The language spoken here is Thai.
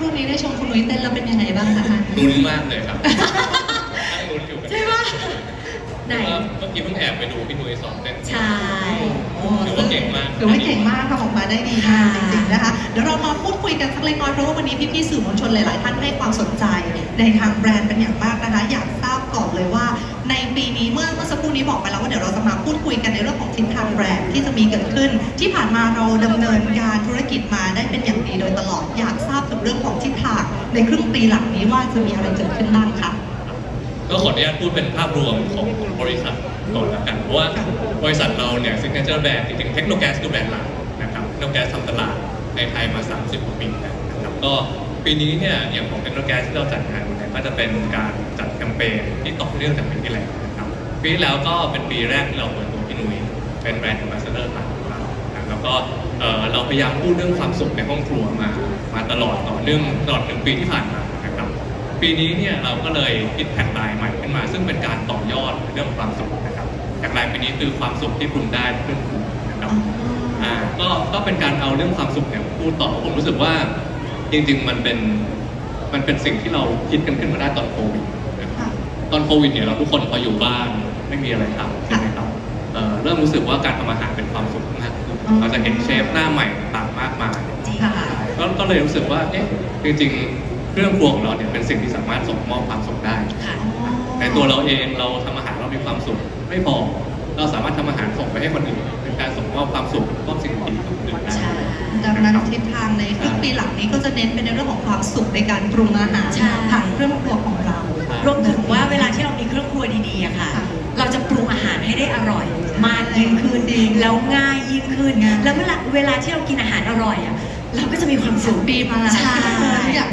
ครู่นี้ได้ชมคุณนุ้ยเต้นเราเป็นยังไงบ้างคะ ลุ้นมากเลยครับ นั่งลุ้นอยู่กันใช่ปะไหนเมื่อกี้เพิ่งแอบไปดูพี่นุ้ยซ้อมเต้น ใช่โอ้ถือว่าเก่งมาก ถือว่าเก่งมากค่ะออกมาได้ดีจริงๆนะคะ เดี๋ยวเรามาพูดคุยกันสักเล็กน้อยเพราะว่าวันนี้พี่ๆสื่อมวลชนหลายๆท่านให้ความสนใจ ในทางแบรนด์เป็นอย่างมากนะคะ อยากทราบก่อนเลยว่า ในปีนี้เมื่อเมื่อสักครู่นี้บอกไปแล้วว่าเดี๋ยวเราจะมาพูดคุยกันในเรื่องของทิศทางแบรนด์ที่จะมีเกิดขึ้น ที่ผ่านมาเราดำเนินการธุรกิจ ปีหลังนี้ว่าจะมีอะไรเกิดขึ้นบ้างคะก็ขออนุญาตพูดเป็นภาพรวมของบริษัทก่อนละกันเพราะว่าบริษัทเราเนี่ยซิกเนเจอร์แบรนด์จริงๆเทคโนแกสคือแบรนด์หลักนะครับเทคโนแกสทำตลาดในไทยมา 30กว่าปีนะครับก็ปีนี้เนี่ยอย่างของเทคโนแกสที่เราจัดงานเนี่ยก็จะเป็นการจัดแคมเปญที่ต่อเนื่องจากปีที่แล้วนะครับปีที่แล้วก็เป็นปีแรกที่เราเปิดตัวพี่นุ้ยเป็นแบรนด์ a m b a s s a d o r หลักของเราแล้วก็เราพยายามพูดเรื่องความสุขในห้องครัวมามาตลอดต่อเนื่องตลอดหนึ่งปีที่ผ่านมา ปีนี้เนี่ยเราก็เลยคิดแท็กไลน์ใหม่ขึ้นมา ซึ่งเป็นการต่อยอดเรื่องของความสุขนะครับแท็กไลน์ปีนี้คือความสุขที่ปรุงได้เพื่อนคุณนะครับอ่าก็ก็เป็นการเอาเรื่องความสุขเนี่ยพูดต่อผมรู้สึกว่าจริง ๆ มันเป็นมันเป็นสิ่งที่เราคิดกันขึ้นมาได้ตอนโควิดนะครับตอนโควิดเนี่ยเราทุกคนพออยู่บ้านไม่มีอะไรทำใช่ไหมครับเอ่อเริ่มรู้สึกว่าการทำอาหารเป็นความสุขมากขึ้นเราจะเห็นเชฟหน้าใหม่ต่างๆมากมายจริงค่ะค่ะก็ก็เลยรู้สึกว่าเอ๊ะจริงๆ เครื่องครัวของเราเนี่ยเป็นสิ่งที่สามารถส่งมอบความสุขได้ ค่ะ ในตัวเราเองเราทำอาหารเรามีความสุขไม่พอ เราสามารถทำอาหารส่งไปให้คนอื่น เป็นการส่งมอบความสุขมอบสิ่งดีๆกับคนอื่นได้ ใช่ ดังนั้นทิศทางในครึ่งปีหลังนี้ก็จะเน้นไปในเรื่องของความสุขในการปรุงอาหารใช่ ผ่านเครื่องครัวของเรา รวมถึงว่าเวลาที่เรามีเครื่องครัวดีๆอะค่ะ ค่ะเราจะปรุงอาหารให้ได้อร่อย มากยิ่งขึ้นจริงแล้วง่ายยิ่งขึ้น ง่าย แล้วเวลาเวลาที่เรากินอาหารอร่อยอะเราก็จะมีความสุข ปีมาใช่อยาก